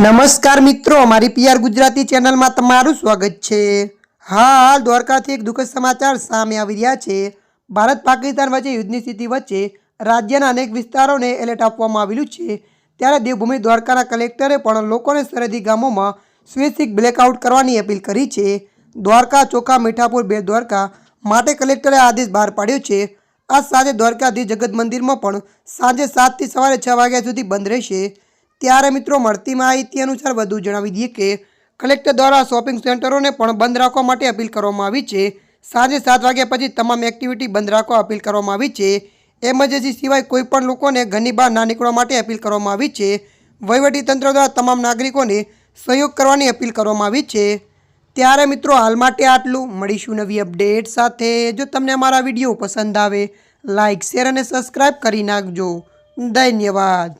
નમસ્કાર મિત્રો, અમારી પીઆર ગુજરાતી ચેનલમાં તમારું સ્વાગત છે. હાલ દ્વારકાથી એક દુઃખદ સમાચાર સામે આવી રહ્યા છે. ભારત પાકિસ્તાન વચ્ચે યુદ્ધની સ્થિતિ વચ્ચે રાજ્યના અનેક વિસ્તારોને એલર્ટ આપવામાં આવેલું છે. ત્યારે દેવભૂમિ દ્વારકાના કલેક્ટરે પણ લોકોને સરહદી ગામોમાં સ્વૈચ્છિક બ્લેકઆઉટ કરવાની અપીલ કરી છે. દ્વારકા, ચોખા, મીઠાપુર બે દ્વારકા માટે કલેક્ટરે આદેશ બહાર પાડ્યો છે. આ સાથે દ્વારકાધીશ જગત મંદિરમાં પણ સાંજે સાતથી સવારે છ વાગ્યા સુધી બંધ રહેશે. ત્યારે મિત્રો મળતી માહિતી અનુસાર વધુ જણાવી દઈએ કે કલેક્ટર દ્વારા શોપિંગ સેન્ટરોને પણ બંધ રાખવા માટે અપીલ કરવામાં આવી છે. સાંજે સાત વાગ્યા પછી તમામ એક્ટિવિટી બંધ રાખવા અપીલ કરવામાં આવી છે. એમરજન્સી સિવાય કોઈપણ લોકોને ઘરની બહાર ના નીકળવા માટે અપીલ કરવામાં આવી છે. વહીવટીતંત્ર દ્વારા તમામ નાગરિકોને સહયોગ કરવાની અપીલ કરવામાં આવી છે. ત્યારે મિત્રો હાલ માટે આટલું. મળીશું નવી અપડેટ સાથે. જો તમને અમારા વીડિયો પસંદ આવે લાઇક શેર અને સબસ્ક્રાઈબ કરી નાખજો. ધન્યવાદ.